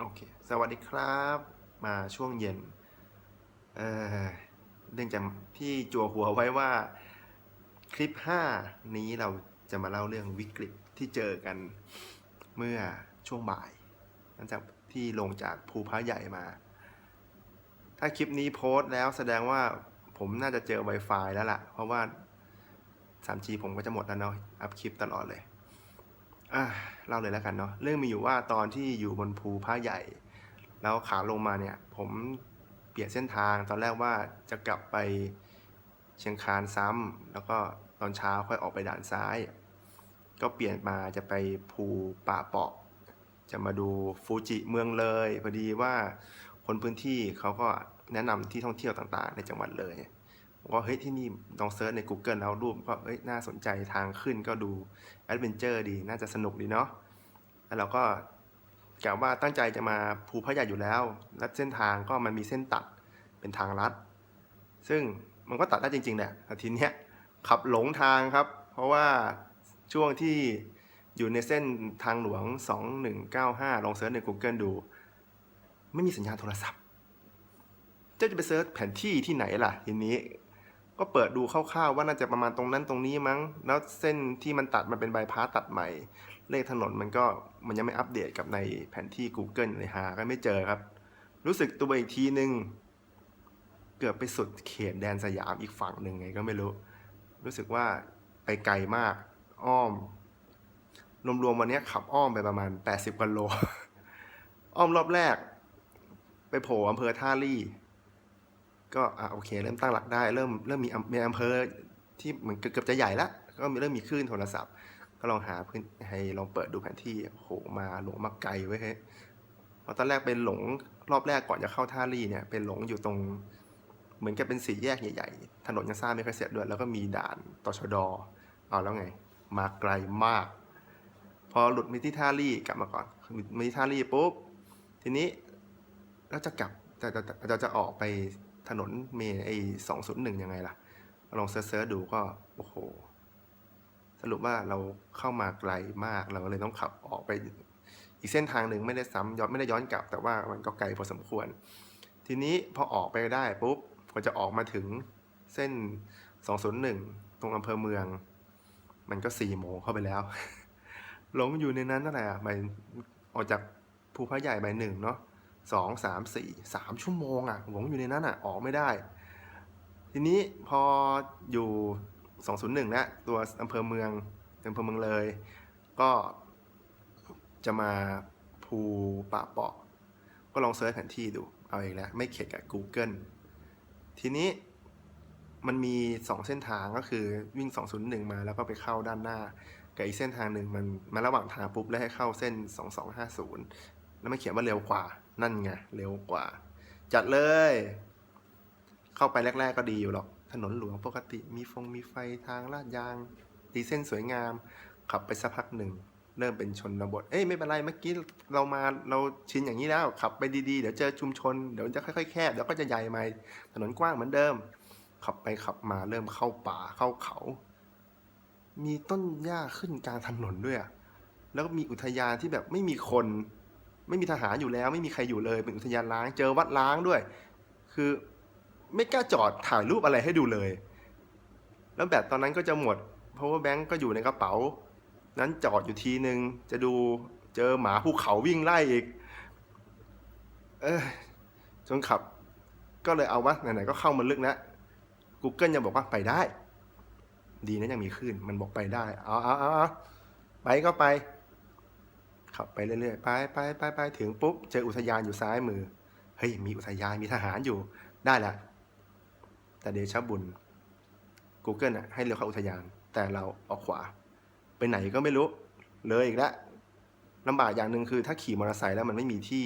โอเค สวัสดีครับ มาช่วงเย็น เออเรื่องจากที่จัวหัวไว้ว่าคลิป 5 นี้เราจะมาเล่าเรื่องวิกฤตที่เจอกันเมื่อช่วงบ่าย หลังจากที่ลงจากภูพระใหญ่มา ถ้าคลิปนี้โพสต์แล้วแสดงว่าผมน่าจะเจอ Wi-Fi แล้วล่ะ เพราะว่า 3G ผมก็จะหมดแล้วเนาะ อัพคลิปตลอดเลย อะเล่าเลยแล้วกันเนาะเรื่องมีอยู่ว่าตอนที่อยู่บนภูพระใหญ่ แล้วขาลงมาเนี่ย ผมเปลี่ยนเส้นทางตอนแรกว่าจะกลับไปเชียงคานซ้ำแล้วก็ตอนเช้าค่อยออกไปด่านซ้าย ก็เปลี่ยนมาจะไปภูป่าเปาะ จะมาดูฟูจิเมืองเลย พอดีว่าคนพื้นที่เขาก็แนะนำที่ท่องเที่ยวต่างๆ ในจังหวัดเลย ก็เฮ้ยที่นี่ลองเซิร์ชใน Google แล้วรูปก็เอ้ยน่าสนใจทางขึ้นก็ดูแอดเวนเจอร์ดีน่าจะสนุกดีเนาะแล้วเราก็กะว่าตั้งใจจะมาภูพระใหญ่อยู่แล้ว และเส้นทางก็มันมีเส้นตัดเป็นทางลัด ซึ่งมันก็ตัดได้จริงๆแหละแต่ทีเนี้ยขับหลงทางครับ เพราะว่าช่วงที่อยู่ในเส้นทางหลวง 2195 ลองเซิร์ชใน Google ดู ไม่มีสัญญาณโทรศัพท์ เจ้าจะไปเซิร์ชแผนที่ที่ไหนล่ะทีนี้ ก็เปิดดูคร่าวๆว่าน่าจะประมาณตรงนั้นตรงนี้มั้ง แล้วเส้นที่มันตัดมันเป็นบายพาสตัดใหม่ เลขถนนมันก็มันยังไม่อัปเดตกับในแผนที่ Google เลยหาก็ไม่เจอครับ รู้สึกตัวอีกทีนึง เกือบไปสุดเขตแดนสยามอีกฝั่งหนึ่งไงก็ไม่รู้ รู้สึกว่าไปไกลมากอ้อม รวมๆวันนี้ขับอ้อมไปประมาณ 80กิโล อ้อมรอบแรก ไปโผล่อำเภอท่าลี่ ก็อะโอเค เริ่มตั้งหลักได้เริ่มเริ่มมีมีอำเภอที่เหมือนเกือบจะใหญ่ล้วก็มีเริ่มมีคลื่นโทรศัพท์ ก็ลองหาพื้นให้ลองเปิดดูแผนที่โอ้โหมาหลงมาไกลไว้เฮ้ยพราะตอนแรกเป็นหลงรอบแรกก่อนจะเข้าท่าลี่เนี่ยเป็นหลงอยู่ตรง เหมือนกับเป็นสี่แยกใหญ่ๆถนนยังสร้างไม่ค่อยเสร็จด้วยแล้วก็มีด่านตชดเอาแล้วไง มาไกลมาก พอหลุดมาที่ท่าลี่กลับมาก่อนมาที่ท่าลี่ปุ๊บทีนี้แล้วจะกลับจะจะจะจะออกไป ถนนเมย์ไอสองศูนย์หนึ่งยังไงล่ะ ลองเซิร์ชดูก็ โอ้โห สรุปว่าเราเข้ามาไกลมากเราก็เลยต้องขับออกไป อีกเส้นทางหนึ่งไม่ได้ซ้ำย้อนไม่ได้ย้อนกลับ แต่ว่ามันก็ไกลพอสมควร ทีนี้พอออกไปได้ปุ๊บก็จะออกมาถึงเส้น 201 ตรงอำเภอเมือง มันก็4โมงเข้าไปแล้ว หลงอยู่ในนั้นนั่นแหละไปออกจากภูพระใหญ่ไปหนึ่งเนาะ สองสามสี่สามชั่วโมงอะ่ะหลงอยู่ในนั้นอะ่ะออกไม่ได้ ทีนี้พออยู่201แล้วตัวอำเภอเมืองอำเภอเมืองเลย ก็จะมาภูป่าเปาะ ก็ลองเซิร์ชแผนที่ดู เอาเอีกแล้วไม่เข็ดกับ Google ทีนี้มันมี 2 เส้นทางก็คือวิ่ง 201 มาแล้วก็ไปเข้าด้านหน้า กับอีกเส้นทางหนึ่งมันมาระหว่างทางปุ๊บแล้วให้เข้าเส้น 2250 แล้วมันเขียนว่าเร็วกว่า นั่นไงเร็วกว่า จัดเลย เข้าไปแรก ๆ ก็ดีอยู่หรอก ถนนหลวงปกติมีฟงมีไฟทางลาดยางตีเส้นสวยงาม ขับไปสักพักหนึ่ง เริ่มเป็นชนบท เอ้ยไม่เป็นไรเมื่อกี้เรามาเราชินอย่างนี้แล้ว ขับไปดีๆ เดี๋ยวเจอชุมชน เดี๋ยวจะค่อยๆแคบเดี๋ยวก็จะใหญ่ใหมาถนนกว้างเหมือนเดิม ขับไปขับมาเริ่มเข้าป่าเข้าเขา มีต้นหญ้าขึ้นกลางถนนด้วยแล้วก็มีอุทยานที่แบบไม่มีคน ไม่มีทหารอยู่แล้ว ไม่มีใครอยู่เลยเป็นอุทยานล้าง เจอวัดล้างด้วย คือไม่กล้าจอดถ่ายรูปอะไรให้ดูเลย แล้วแบตตอนนั้นก็จะหมด เพราะว่าแบงก์ก็อยู่ในกระเป๋า นั้นจอดอยู่ทีนึง จะดูเจอหมาภูเขาวิ่งไล่อีก เออจนขับ ก็เลยเอาวะไหนๆก็เข้ามาลึกแล้ว Google ยังบอกว่าไปได้ ดีนะยังมีคลื่นมันบอกไปได้ เอาเอาเอาเอาไปก็ไป ขับไปเรื่อยๆ ไปไปไปไปถึงปุ๊บ เจออุทยานอยู่ซ้ายมือ เฮ้ย มีอุทยานมีทหารอยู่ ได้ละ แต่เดชบุญ Google อะ ให้เลี้ยวเข้าอุทยาน แต่เราออกขวา ไปไหนก็ไม่รู้ เลยอีกแล้วลำบากอย่างหนึ่งคือถ้าขี่มอเตอร์ไซค์แล้วมันไม่มีที่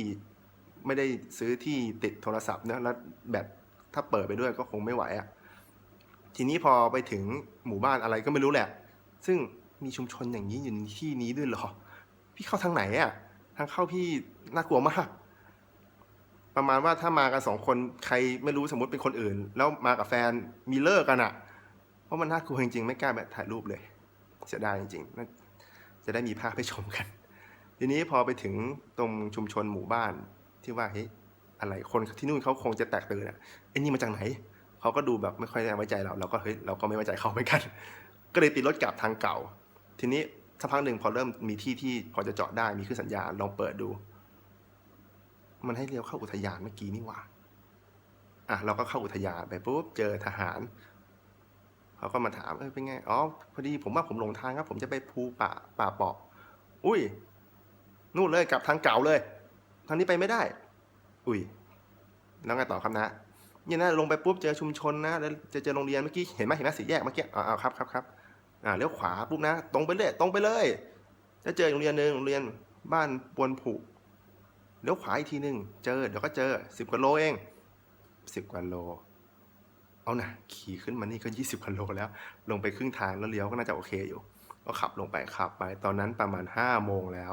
ไม่ได้ซื้อที่ติดโทรศัพท์เนะแล้วแบตถ้าเปิดไปด้วยก็คงไม่ไหวอะ่ะ ทีนี้พอไปถึงหมู่บ้านอะไรก็ไม่รู้แหละ ซึ่งมีชุมชนอย่างนี้อยู่ในที่นี้ด้วยเหรอ พี่เข้าทางไหนอะ่ะทางเข้าพี่น่ากลัวมากประมาณว่าถ้ามากันสองคนใครไม่รู้สมมติเป็นคนอื่น แล้วมากับแฟนมีเลิกกันอะ่ะเพราะมันน่ากลัวจริงๆ ไม่กล้าแบบถ่ายรูปเลยเสียดายจริงๆจะได้มีภาพให้ชมกัน ทีทีนี้พอไปถึงตรงชุมชนหมู่บ้านที่ว่าเฮ้ยอะไรคนที่นู่นเขาคงจะแตกตื่นอะไอ้นี่มาจากไหนเขาก็ดูแบบไม่ค่อยไว้ใจเราเราก็เฮ้ยเราก็ไม่ไว้ใจเขาเหมือนกัน ก็เลยติดรถกลับทางเก่า ทีนี้ สักพักหนึ่งพอเริ่มมีที่ที่พอจะเจอดได้มีขึ้นสัญญาณลองเปิดดู มันให้เลี้ยวเข้าอุทยานเมื่อกี้นี่หว่าอะเราก็เข้าอุทยานไปปุ๊บเจอทหารเขาก็มาถามเออเป็นไงอ๋อพอดีผมว่าผมหลงทางครับ ผมจะไปภูป่าป่าเปาะอุ้ยนู่นเลยกลับทางเก่าเลยทางนี้ไปไม่ได้ อุ้ยแล้วไงต่อครับนะเนี่ยนะลงไปปุ๊บเจอชุมชนนะแล้วจะเจอโรงเรียนเมื่อกี้เห็นไหมเห็นไหมสี่แยกเมื่อกี้อ่าครับครับครับ อ่าเลี้ยวขวาปุ๊บนะตรงไปเลยตรงไปเลยจะเจอโรงเรียนหนึ่งโรงเรียนบ้านปวนผุเลี้ยวขวาอีกทีหนึ่งเจอเดี๋ยวก็เจอสิบกว่าโลเองสิบกว่าโล เอานะขี่ขึ้นมานี่ก็ยี่สิบกว่าโลแล้ว ลงไปครึ่งทางแล้วเลี้ยวก็น่าจะโอเคอยู่ ก็ขับลงไปขับไป ตอนนั้นประมาณห้าโมงแล้ว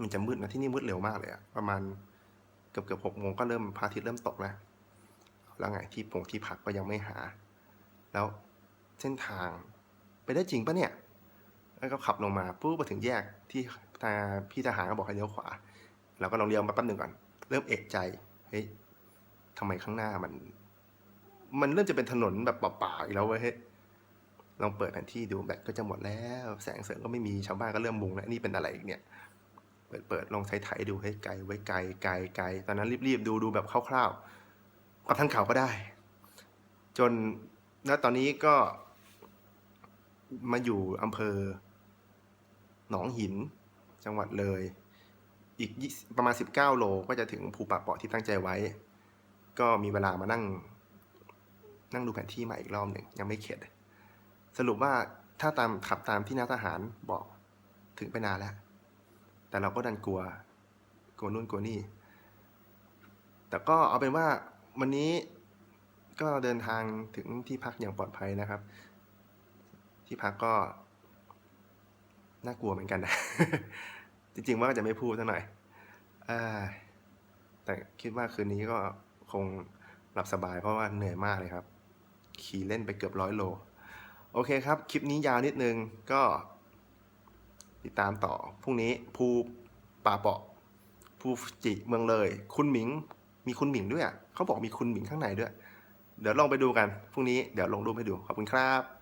มันจะมืดนะที่นี่มืดเร็วมากเลยอะประมาณเกือบเกือบหกโมงก็เริ่มพระอาทิตย์เริ่มตกแล้วแล้วไงที่ปงที่พักก็ยังไม่หา แล้วเส้นทาง ไปได้จริงปะเนี่ย แล้วก็ขับลงมาปุ๊บมาถึงแยกที่ทางพี่ทหารก็บอกให้เลี้ยวขวา เราก็ลองเลี้ยวมาแป๊บหนึ่งก่อน เริ่มเอกใจ เฮ้ยทำไมข้างหน้ามัน มันเริ่มจะเป็นถนนแบบเปล่าๆอีกแล้วเว้ยเฮ้ยลองเปิดแผนที่ดูแบตก็จะหมดแล้ว แสงเสริงก็ไม่มีชาวบ้านก็เริ่มมุงแล้วนี่เป็นอะไรอีกเนี่ย เปิดเปิดลองใช้ไถดูให้ไกลไว้ไกลไกลไกลตอนนั้นรีบๆดูดูแบบคร่าวๆกับทางเขาก็ได้ จนณตอนนี้ก็ มาอยู่อำเภอ หนองหิน จังหวัดเลย อีกประมาณ 19 โลก็จะถึงภูป่าเปาะที่ตั้งใจไว้ ก็มีเวลามานั่ง นั่งดูแผนที่ใหม่อีกรอบหนึ่งยังไม่เข็ด สรุปว่าถ้าตามขับตามที่นาทหารบอกถึงไปนานแล้ว แต่เราก็ดันกลัว กลัวนู่นกลัวนี่ แต่ก็เอาเป็นว่าวันนี้ก็เดินทางถึงที่พักอย่างปลอดภัยนะครับ ที่พักก็ น่ากลัวเหมือนกันนะ จริงๆว่าจะไม่พูดซะหน่อยอแต่คิดว่าคืนนี้ก็คงหลับสบายเพราะว่าเหนื่อยมากเลยครับ ขี่เล่นไปเกือบร้อยโล โอเคครับ คลิปนี้ยาวนิดนึงก็ ติดตามต่อพรุ่งนี้ภูป่าเปาะภูจิเมืองเลย คุณหมิง มีคุณหมิงด้วยเขาบอกมีคุณหมิงข้างในด้วย เดี๋ยวลองไปดูกันพรุ่งนี้เดี๋ยวลงรูปให้ดูขอบคุณครับ